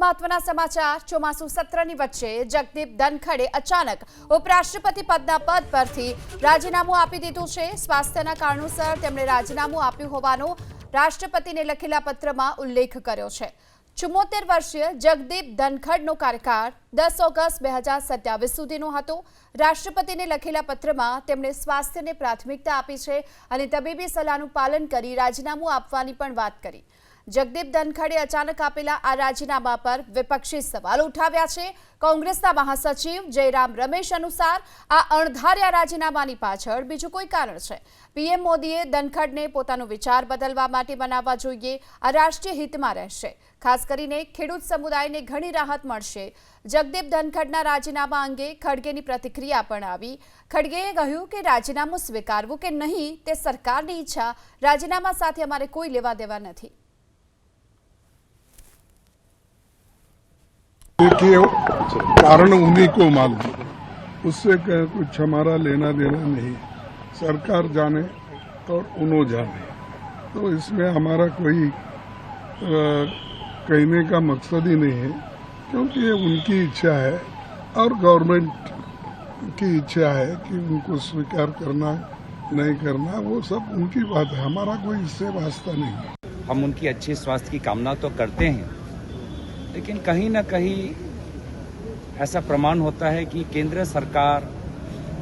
મહત્વના સમાચાર ચોમાસુ સત્રની વચ્ચે જગદીપ ધનખડે અચાનક ઉપરાષ્ટ્રપતિ પદના પદ પરથી રાજીનામું આપી દીધું છે. સ્વાસ્થ્યના કારણોસર તેમણે રાજીનામું આપ્યું હોવાનો રાષ્ટ્રપતિને લખેલા પત્રમાં ઉલ્લેખ કર્યો છે. ચુમ્મોતેર વર્ષીય જગદીપ ધનખડનો કાર્યકાળ દસ ઓગસ્ટ બે હજાર સત્યાવીસ સુધીનો હતો. રાષ્ટ્રપતિને લખેલા પત્રમાં તેમણે સ્વાસ્થ્યને પ્રાથમિકતા આપી છે અને તબીબી સલાહનું પાલન કરી રાજીનામું આપવાની પણ વાત કરી. જગદીપ ધનખડે અચાનક આપેલા આ રાજીનામા પર વિપક્ષી સવાલ ઉઠાવ્યા છે. કોંગ્રેસના મહાસચિવ જયરામ રમેશ અનુસાર આ અણધાર્યા રાજીનામાની પાછળ બીજું કોઈ કારણ છે. પીએમ મોદીએ ધનખડને પોતાનો વિચાર બદલવા માટે બનાવવા જોઈએ. આ રાષ્ટ્રીય હિતમાં રહેશે. ખાસ કરીને ખેડૂત સમુદાયને ઘણી રાહત મળશે. જગદીપ ધનખડના રાજીનામા અંગે ખડગેની પ્રતિક્રિયા પણ આવી. ખડગેએ કહ્યું કે રાજીનામું સ્વીકારવું કે નહીં તે સરકારની ઈચ્છા. રાજીનામા સાથે અમારે કોઈ લેવા દેવા નથી. देखिए कारण उन्हीं को मालूम उससे क- कुछ हमारा लेना देना नहीं। सरकार जाने और उन्हों जाने। तो इसमें हमारा कोई कहने का मकसद ही नहीं है, क्योंकि ये उनकी इच्छा है। और गवर्नमेंट की इच्छा है कि उनको स्वीकार करना, नहीं करना, वो सब उनकी बात है। हमारा कोई इससे वास्ता नहीं। है हम उनकी अच्छे स्वास्थ्य की कामना तो करते हैं। लेकिन कहीं ना कहीं ऐसा प्रमाण होता है कि केंद्र सरकार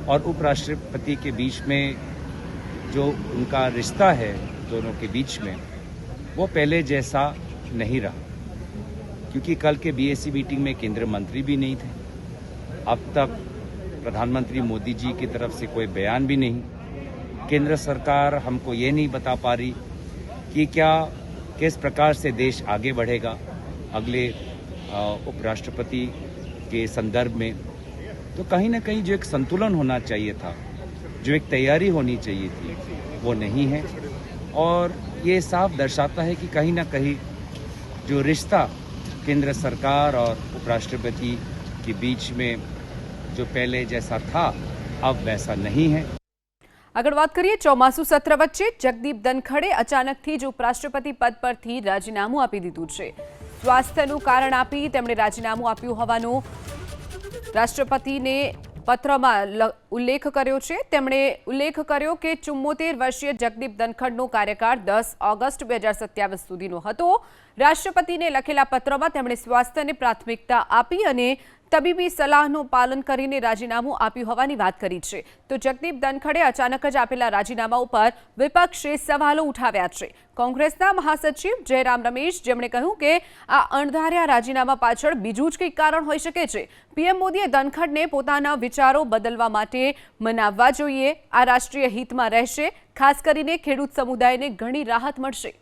और उपराष्ट्रपति के बीच में जो उनका रिश्ता है, दोनों के बीच में, वो पहले जैसा नहीं रहा। क्योंकि कल के बीएससी मीटिंग में केंद्रीय मंत्री भी नहीं थे। अब तक प्रधानमंत्री मोदी जी की तरफ़ से कोई बयान भी नहीं। केंद्र सरकार हमको ये नहीं बता पा रही कि क्या, किस प्रकार से देश आगे बढ़ेगा। अगले अ, उपराष्ट्रपति के संदर्भ में तो कहीं ना कहीं जो एक संतुलन होना चाहिए था जो एक तैयारी होनी चाहिए थी वो नहीं है और ये साफ दर्शाता है कि कहीं ना कहीं जो रिश्ता केंद्र सरकार और उपराष्ट्रपति के बीच में जो पहले जैसा था अब वैसा नहीं है આગળ વાત કરીએ ચોમાસુ સત્ર વચ્ચે જગદીપ ધનખડે અચાનકથી જ ઉપરાષ્ટ્રપતિ પદ પરથી રાજીનામું આપી દીધું છે સ્વાસ્થ્યનું કારણ આપી તેમણે રાજીનામું આપ્યું હોવાનો રાષ્ટ્રપતિને પત્રમાં ઉલ્લેખ કર્યો છે. તેમણે ઉલ્લેખ કર્યો કે ચુમ્મોતેર વર્ષીય જગદીપ ધનખડનો કાર્યકાળ દસ ઓગસ્ટ બે હજાર સત્યાવીસ સુધીનો હતો. રાષ્ટ્રપતિને લખેલા પત્રમાં તેમણે સ્વાસ્થ્યને પ્રાથમિકતા આપી અને તબીબી સલાહનું પાલન કરીને રાજીનામું આપ્યું હોવાની વાત કરી છે. તો જગદીપ ધનખડે અચાનક જ આપેલા રાજીનામા ઉપર વિપક્ષે સવાલો ઉઠાવ્યા છે. કોંગ્રેસના મહાસચિવ જયરામ રમેશ જેમણે કહ્યું કે આ અણધાર્યા રાજીનામા પાછળ બીજું જ કંઈક કારણ હોઈ શકે છે. પીએમ મોદીએ ધનખડને પોતાના વિચારો બદલવા માટે મનાવવા જોઈએ. આ રાષ્ટ્રીય હિતમાં રહેશે. ખાસ કરીને ખેડૂત સમુદાયને ઘણી રાહત મળશે.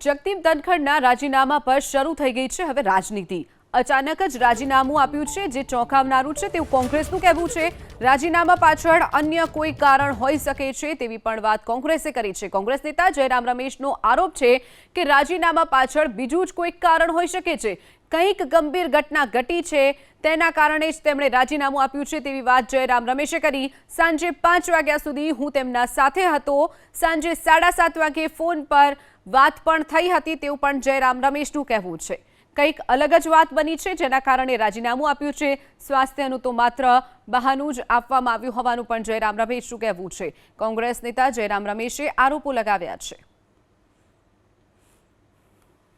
જગદીપ ધનખડના રાજીનામા પર શરૂ થઈ ગઈ છે હવે રાજનીતિ. અચાનક જ રાજીનામું આપ્યું છે, જે ચોંકાવનારું છે, તેવું કોંગ્રેસનું કહેવું છે. રાજીનામા પાછળ અન્ય કોઈ કારણ હોઈ શકે છે, તેવી પણ વાત કોંગ્રેસે કરી છે. કોંગ્રેસ નેતા જયરામ રમેશનો આરોપ છે કે રાજીનામા પાછળ બીજું જ કોઈક કારણ હોઈ શકે છે. કંઈક ગંભીર ઘટના ઘટી છે, તેના કારણે જ તેમણે રાજીનામું આપ્યું છે તેવી વાત જયરામ રમેશે કરી. સાંજે પાંચ વાગ્યા સુધી હું તેમના સાથે હતો. સાંજે સાડા સાત વાગે ફોન પર વાત પણ થઈ હતી, તેવું પણ જયરામ રમેશનું કહેવું છે. કંઈક અલગ જ વાત બની છે, જેના કારણે રાજીનામું આપ્યું છે. સ્વાસ્થ્યનું તો માત્ર બહાનું જ આપવામાં આવ્યું હોવાનું પણ જયરામ રમેશનું કહેવું છે. કોંગ્રેસ નેતા જયરામ રમેશે આરોપો લગાવ્યા છે.